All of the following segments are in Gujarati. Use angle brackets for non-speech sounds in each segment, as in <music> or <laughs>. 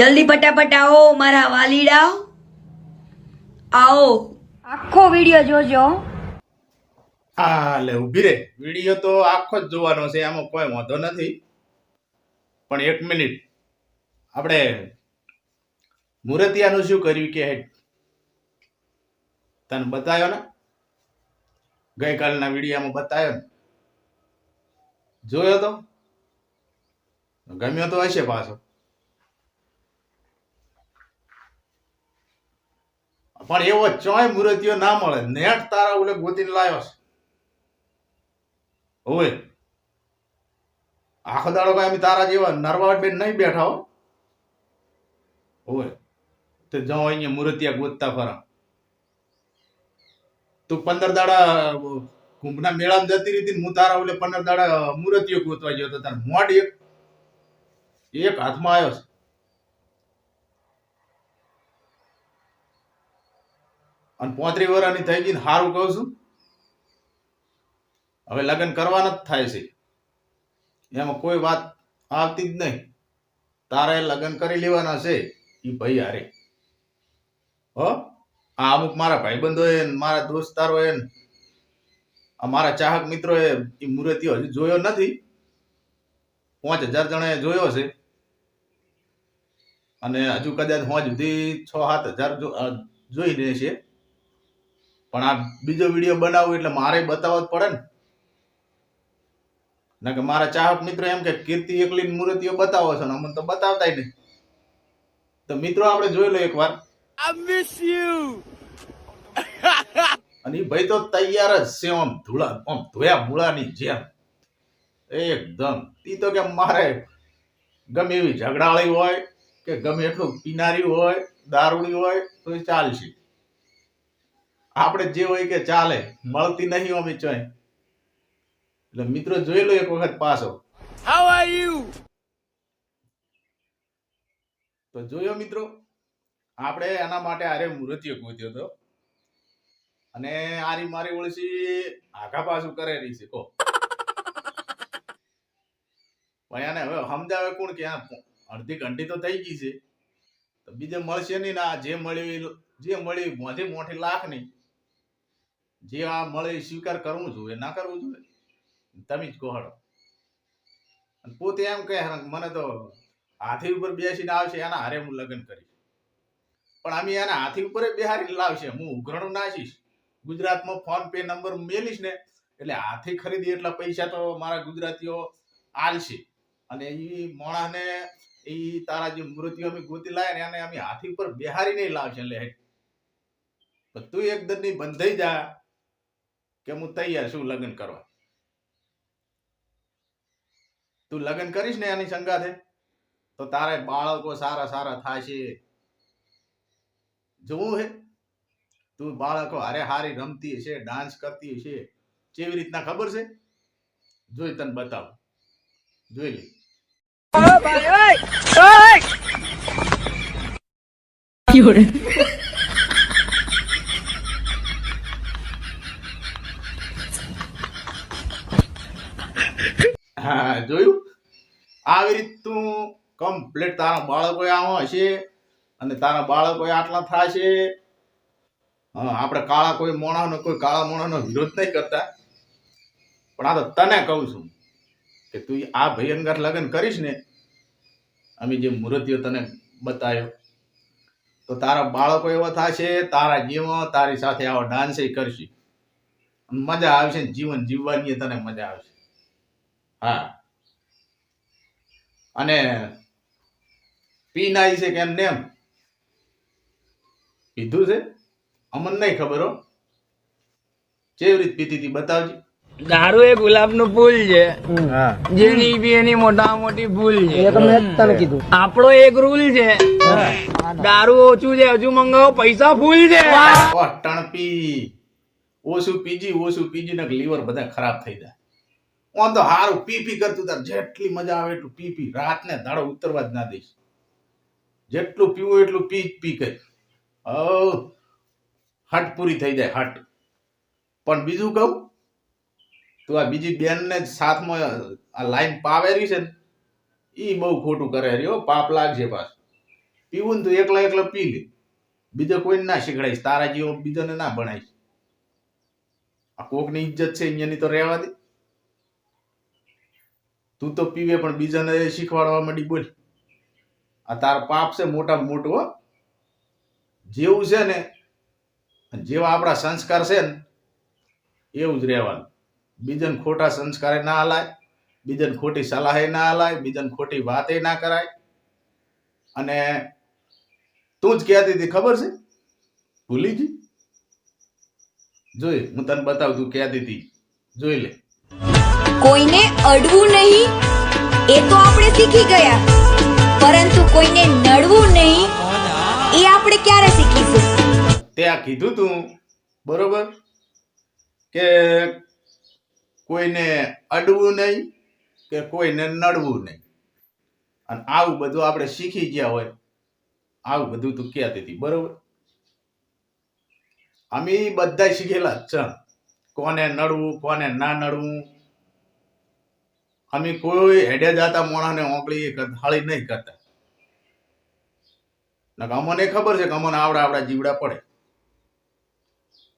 જલ્દી ફટાફટ આવો મારા વાલીડા. આવો. આખો વીડિયો જોજો. હા લે ઊભી રે. વીડિયો તો આખો જ જોવાનો છે આમાં કોઈ વાંધો નથી. પણ એક મિનિટ. આપણે મુરતિયાનું શું કર્યું કે તને બતાવ્યો ને? ગઈકાલના વિડીયામાં બતાવ્યો ને? જોયો તો? ગમ્યો તો હશે પાછો. પણ એવો ચોય મુરતિયો ના મળે. નેટ તારા ઓલે ગોતીને લાવ્યો છે. હોય આખો દાડો કઈ અમે તારા જેવા નરવાડ બેન નહીં બેઠા હો. ઓય તો જાઓ અહીંયા મુરતિયા ગોતતા ફરા. તું પંદર દાડા, કુંભના મેળામાં જતી રીતે હું તારા ઓલે પંદર દાડા મુરતિયો ગોતવા ગયો તો તાર મોઢ એક એક હાથમાં આવ્યો છે. અને પોત્રી વર્ષની થઈ ગઈ સારું કહું છું. હવે લગ્ન કરવાના જ થાય છે. એમાં કોઈ વાત આવતી જ નહીં. તારે લગ્ન કરી લેવાના છે એ ભાઈ હારે. હો? આ અમુક મારા ભાઈબંધો એ ને મારા દોસ્તારો એ ને આ મારા ચાહક મિત્રો એ મૂર્તિઓ હજી જોયો નથી. પાંચ હજાર જણાએ જોયો છે. અને હજુ કદાચ હોજ સુધી છ, સાત હજાર જોઈ લેશે પણ આ બીજો વીડિયો બનાવવું એટલે મારે બતાવવા જ પડે ને. ના કે મારા ચાહક મિત્રો એમ કે કીર્તિ એકલી મૂર્તિઓ બતાવો છો ને અમને તો બતાવતાય નહીં. તો મિત્રો આપણે જોઈ લો એકવાર. <laughs> અને એ ભાઈ તો તૈયાર જ છે આમ ધૂળા આમ ધોયા મૂળાની જેમ. એકદમ. એ તો કે મારે ગમે એવી ઝઘડાળી હોય કે ગમે એટલું પીનારી હોય દારૂડી હોય તો એ ચાલશે. આપણે જે હોય કે ચાલે મળતી નહીં અમે ચોય એટલે મિત્રો જોઈ લો એક વખત પાછો. તો જોયો મિત્રો આપણે એના માટે આરે મૂર્તિઓ ગોત્યો હતો. અને આરી મારી ઓળસી આઘા પાછું કરે રહી છે કો ભાઈ હવે સમજાવે કોણ કે આ અડધી ઘંટી તો થઈ ગઈ છે. તો બીજે મળશે નહીં ને આ જે મળ્યું જે મળ્યું મોઢે મોટી લાખ નહીં. જે આ મળે એ સ્વીકાર કરવું જોઈએ, ના કરવું જોઈએ? તમે જ અને પોતે એમ કહે મને તો હાથી ઉપર બેસીને આવશે, એના હારે હું લગ્ન કરીશ. પણ અમે એના હાથી ઉપર બેહારી લાવશે, હું ઉઘરણું નાખીશ. ગુજરાતમાં ફોન પે નંબર મેલીશ ને, એટલે હાથી ખરીદી એટલા પૈસા તો મારા ગુજરાતીઓ આલશે. અને એ મોણાને એ તારા જે મૂર્તિઓ અમે ગોતી લાયા ને, એને અમે હાથી ઉપર બિહારી નહીં લાવશે, એટલે. તું એક દરની બંધાઈ જા. કે હું તૈયાર છું લગ્ન કરવા. તું લગ્ન કરીશ ને એની સંગાથે? તો તારે બાળકો સારા સારા થશે જોવું હે? તું બાળકો હારે હારી રમતી હશે ડાન્સ કરતી હશે. કેવી રીતના ખબર છે? જોઈ તને બતાવ. જોઈ લે. હા, જોયું? આવી રીતનું કમ્પ્લીટ તારા બાળકો આમાં હશે અને તારા બાળકો આટલા થશે. આપણે કાળા કોઈ મોણાનો, કોઈ કાળા મોણાનો વિરોધ નહીં કરતા. પણ આ તો તને કહું છું કે તું આ ભયંકર લગ્ન કરીશ ને, અમે જે મૂર્તિઓ તને બતાવ્યો, તો તારા બાળકો એવા થશે, તારા જીવન તારી સાથે આવો ડાન્સ કરશે. મજા આવશે જીવન જીવવાની તને મજા આવશે. હા. અને પીનાઈ છે કેમ નેમ પીધું છે? અમને નહીં ખબર હો. કેવી રીત પીતી હતી બતાવજી. દારૂ એ ગુલાબનું ફૂલ છે. જેની બી એની મોટા મોટી ભૂલ છે. આપણો એક રૂલ છે. દારૂ ઓછું છે હજુ મંગાવો પૈસા ફૂલ છે. ટણપી. ઓછું પીજી ઓછું પીજી ને લીવર બધા ખરાબ થઈ જાય. ઓન તો હારું પી પી કરતું તાર. જેટલી મજા આવે એટલું પી પી. રાતને દાડો ઉતરવા જ ના દઈશ. જેટલું પીવું એટલું પી પી કર. હટ પૂરી થઈ જાય, હટ. પણ બીજું કહું, તું આ બીજી બેનને જ સાથમાં આ લાઈન પાવેરી છે ને એ બહુ ખોટું કરે રહ્યો પાપ લાગશે પાછું. પીવું ને તો એકલા એકલા પી લે. બીજો કોઈને ના શીખડાઈશ તારા જેવો બીજાને ના ભણાઈશ આ કોકની ઇજ્જત છે અહીંયાની તો રહેવા દે તું તો પીવે, પણ બીજાને શીખવાડવા માંડી બોલ. આ તાર પાપ છે મોટા મોટું જેવું છે ને જેવા આપણા સંસ્કાર છે ને, એવું જ રહેવાનું. બીજાને ખોટા સંસ્કારે ના હલાય, બીજાને ખોટી સલાહે ના હલાય, બીજાને ખોટી વાતે ના કરાય. અને તું જ કહેતી હતી, ખબર છે? ભૂલી ગઈ? જોઈ, હું તને બતાવું તું કહેતી હતી. જોઈ લે. કોઈને અડવું નહીં, એ તો આપણે શીખી ગયા. પરંતુ કોઈને નડવું નહીં, એ આપણે ક્યારે શીખીશું? તે આ કીધું તું, બરોબર? કે કોઈને અડવું નહીં, કે કોઈને નડવું નહીં. અને આવું બધું આપણે શીખી ગયા હોય, આવું બધું તું કહેતી હતી, બરોબર? અમે બધા શીખેલા જ કોને નડવું, કોને ના નડવું અમે કોઈ હેડે જાતા મોણાને ઓંકળી હાળી નહીં કરતા. અમને ખબર છે કે અમને આવડા આવડા જીવડા પડે.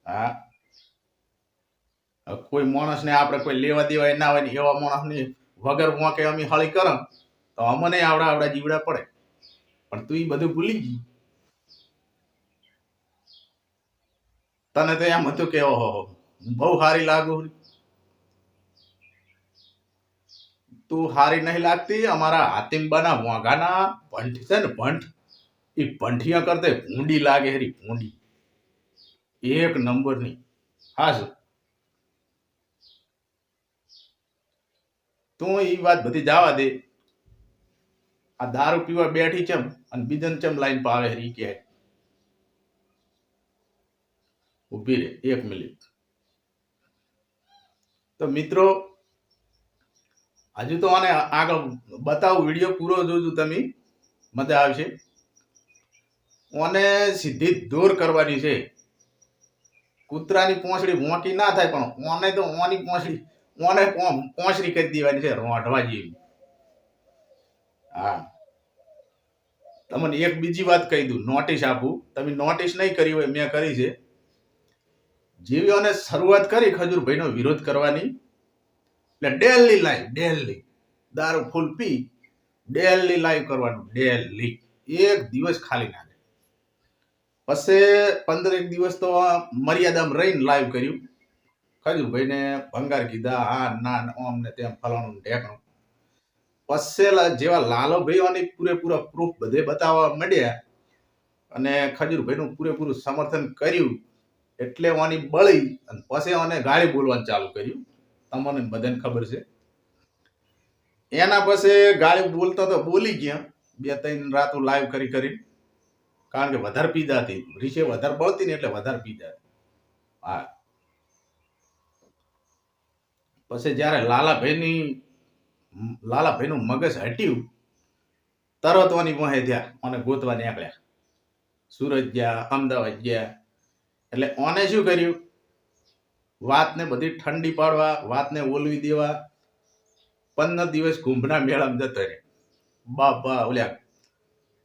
હા. કોઈ માણસને આપણે કોઈ લેવા દેવાય ના હોય ને એવા માણસને વગર વાંકે અમે હાળી કરમ, તો અમને આવડા આવડા જીવડા પડે. પણ તું એ બધું ભૂલી ગઈ. તને તો એમ હતું કે ઓહો બહુ સારી લાગુ છું. તું સારી નહીં લાગતી, અમારા હાથીમ બના વાઘાના ભંઠ છે ને ભંઠ એ ભંઠિયા કરતે ભૂંડી લાગે હરી ભૂંડી. એક નંબરની. હા શું તું એ વાત બધી જવા દે. આ દારૂ પીવા બેઠી ચમ અને બીજન ચમ લાઈન પાવે હરી કે ઊભી રે, એક મિનિટ. તો મિત્રો હજુ તો આને આગળ બતાવું, વીડિયો પૂરો જોજો તમે. મજા આવશે. ઓને સીધી દૂર કરવાની છે. કૂતરાની પોંછડી મોટી ના થાય, પણ ઓને તો ઓની પોંછડી ઓને પો- પોંછડી કરી દેવાની છે, રોંઢવા જેવી. હા. તમને એક બીજી વાત કહી દઉં નોટિસ આપું. તમે નોટિસ નહીં કરી હોય, મેં કરી છે. જેવી ઓને શરૂઆત કરી ખજૂરભાઈનો વિરોધ કરવાની એટલે ડેલી લાઈવ ડેલી દારૂ ફૂલ પી ડેલી લાઈવ કરવાનું ડેલી એક દિવસ ખાલી ના જાય પછી પંદર એક દિવસ તો મર્યાદામાં રહીને લાઈવ કર્યું. ખજૂરભાઈને ભંગાર કીધા, હા, ના ઓમ ને તેમ ફલાણું ઢેકણું. પછી જેવા લાલો ભાઈઓની પૂરેપૂરા પ્રૂફ બધે બતાવવા માંડ્યા અને ખજૂરભાઈનું પૂરેપૂરું સમર્થન કર્યું. એટલે ઓની બળી અને પછી ઓને ગાળી બોલવાનું ચાલુ કર્યું. તમને બધાને ખબર છે. એના પછી ગાળી બોલતા તો બોલી ગયા. બે ત્રણ રાતો લાઈવ કરી કરી કારણ કે વધારે પીધા હતી. રીશે વધારે બળતી ને એટલે વધારે પીધા હા. પછી જ્યારે લાલાભાઈની, લાલાભાઈનું મગજ હટ્યું તરતવાની મોહે થયા મને ગોતવા નીકળ્યા. સુરત ગયા, અમદાવાદ ગયા. એટલે ઓને શું કર્યું? વાતને બધી ઠંડી પાડવા, વાતને ઓલવી દેવા. પંદર દિવસ કુંભના મેળામાં જતો રહે બાપા, ઓલ્યા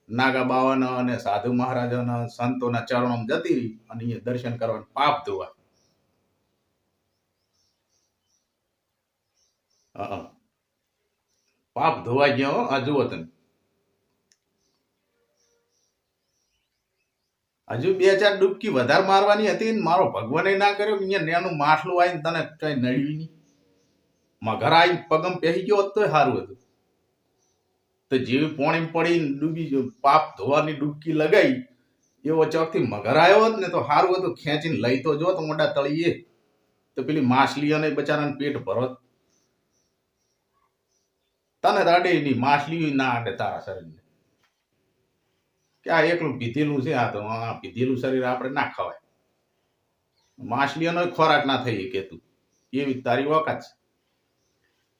નાગા બાવાના અને સાધુ મહારાજાના સંતોના ચરણોમાં જતી રહી અને એ દર્શન કરવાનું પાપ ધોવા. પાપ ધોવા ગયો આ જુઓ તમે. હજુ બે ચાર ડૂબકી વધારે મારવાની હતી ને મારો ભગવાને ના કર્યો અહીંયા નેનું માછલું આવીને તને કઈ નડ્યું નહીં. મગર આવીને પગમ પહેરી ગયો હોત તોય સારું હતું. તો જેવી પોણી પડીને ડૂબી પાપ ધોવાની ડૂબકી લગાવી એવો ચોકથી મગર આવ્યો હોત ને તો સારું હતું. ખેંચીને લઈ તો જો તો મોટા તળીએ. તો પેલી માછલીઓને બચારાને પેટ ભરોત. તને રડે નહીં માછલી ના અડે તારા શરીરને. કે આ એકલું પીધેલું છે આ તો આ પીધેલું શરીર આપણે ના ખવાય. માછલીઓનો ખોરાક ના થઈ કે તું એવી તારી વખત છે.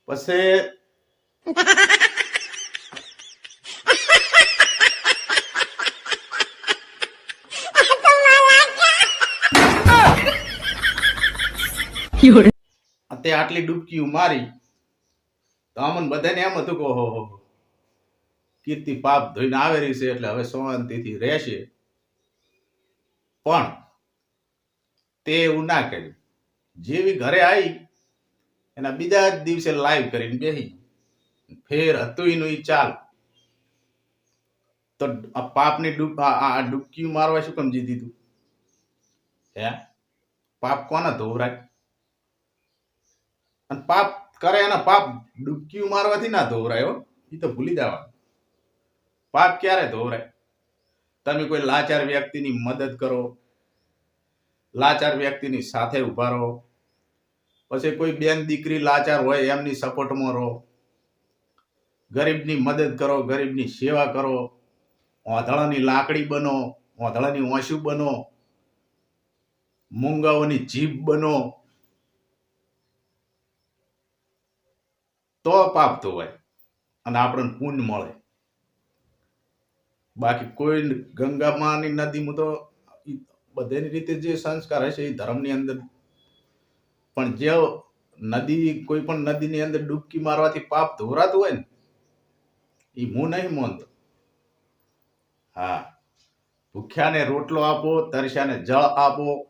પછી તે આટલી ડૂબકીઓ મારી તો અમને બધાને એમ હતું કે ઓહો. કીર્તિ પાપ ધોઈને આવેલી છે એટલે હવે શાંતિથી રહેશે. પણ તે એવું ના કર્યું. જેવી ઘરે આવી એના બીજા જ દિવસે લાઈવ કરીને બેસી ફેર હતું એનું ઈ ચાલ. તો આ પાપની ડૂબ, આ આ ડૂબકી મારવા શું કેમ જીધી તું? હે? પાપ કોને ધોવરાય અને પાપ કરે એના પાપ ડૂબકી મારવાથી ના ધોવરાય હો. એ તો ભૂલી જવાનું. પાપ ક્યારે ધોવરાય? તમે કોઈ લાચાર વ્યક્તિની મદદ કરો, લાચાર વ્યક્તિની સાથે ઊભા રહો, પછી કોઈ બેન દીકરી લાચાર હોય એમની સપોર્ટમાં રહો, ગરીબની મદદ કરો, ગરીબની સેવા કરો ઓંધળાની લાકડી બનો ઓંધળાની ઓંસુ બનો, મૂંગાઓની જીભ બનો, તો પાપ ધોવાય અને આપણને પુણ્ય મળે. બાકી કોઈ ગંગામાની નદીમાં તો બધાની રીતે જે સંસ્કાર હશે એ ધર્મની અંદર. પણ જે નદી, કોઈ પણ નદીની અંદર ડૂબકી મારવાથી પાપ ધોરાતું હોય ને એ હું નહીં માનતો. હા, ભૂખ્યાને રોટલો આપો, તરસ્યાને જળ આપો,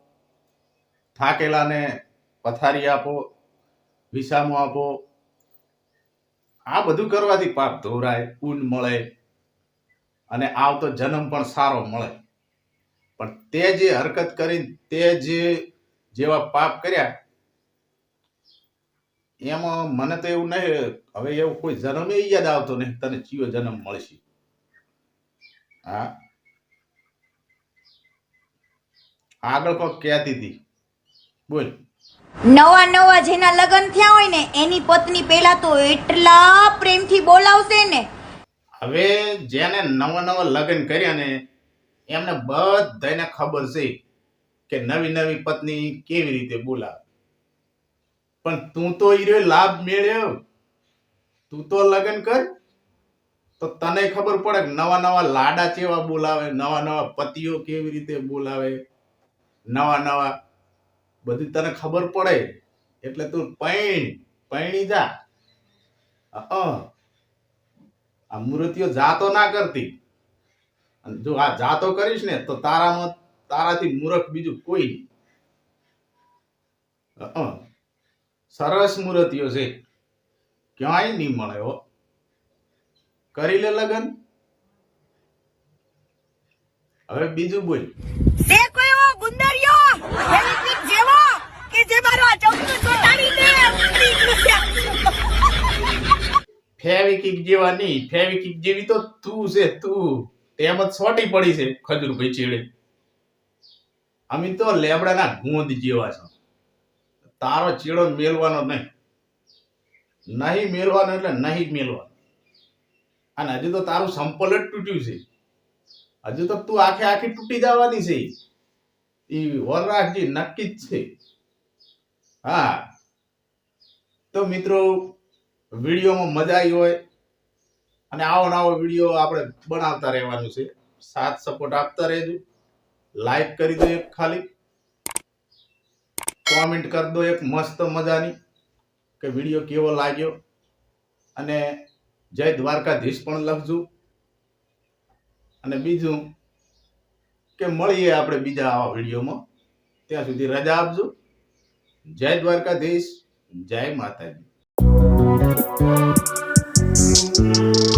થાકેલાને પથારી આપો વિસામો આપો. આ બધું કરવાથી પાપ ધોરાય, ઊન મળે. અને આવતો જન્મ પણ સારો મળે. પણ તે જે હરકત કરી, તે જે જેવા પાપ કર્યા, એમાં મને તો એવું નહીં, હવે એવું કોઈ જન્મ યાદ આવતો નહીં, તને ચિયો જન્મ મળશે. હા. આગળ કોક કહેતી હતી. બોલ. નવા નવા જેના લગ્ન થયા હોય ને, એની પત્ની પેલા તો એટલા પ્રેમથી બોલાવશે ને હવે જેને નવા નવા લગ્ન કર્યા ને, એમને બધાને ખબર છે કે નવી નવી પત્ની કેવી રીતે બોલાવે. પણ તું તો ઈરો લાભ મેળ્યો. તું તો લગ્ન કર. તો તને ખબર પડે કે નવા નવા લાડા કેવા બોલાવે, નવા નવા પતિઓ કેવી રીતે બોલાવે, નવા નવા. બધી તને ખબર પડે. એટલે તું પૈણ, પૈણી જા. અ. આ મૂર્તિઓ જાતો ના કરતી. જો આ જાતો કરીશ ને, તો તારામાં તારાથી મૂર્ખ બીજું કોઈ નહીં. સરસ મૂર્તિઓ છે. ક્યાંય નહીં મળે હો. કરી લે લગન. હવે બીજું બોલ. કે જે મારો આ ચમચો ચોટાડીને ફેવિકિક જેવા નહીં. ફેવિકિક જેવી તો તું છે, તું. તેમ જ સોટી પડી છે, ખજૂરભાઈ ચેડે. અમે તો લેબડાના ગોંદ જેવા છો. તારો ચેડો મેલવાનો નહીં. નહીં મેલવાનો એટલે નહીં મેલવાનો. અને હજુ તો તારું સંપલ જ તૂટ્યું છે. હજુ તો તું આખે આખી તૂટી જવાની છે. એ વર રાખજે નક્કી જ છે. હા. તો મિત્રો વિડીયોમાં મજા આવી હોય અને આવો નવો વીડિયો આપણે બનાવતા રહેવાનું છે. સાથ સપોર્ટ આપતા રહેજો. લાઈક કરી દો એક ખાલી. કોમેન્ટ કરી દો એક મસ્ત મજાની કે વીડિયો કેવો લાગ્યો. અને જય દ્વારકાધીશ પણ લખજો. અને બીજું કે મળીએ આપણે બીજા આવા વિડીયોમાં. ત્યાં સુધી રજા આપજો. જય દ્વારકાધીશ, જય માતાજી. Thank you.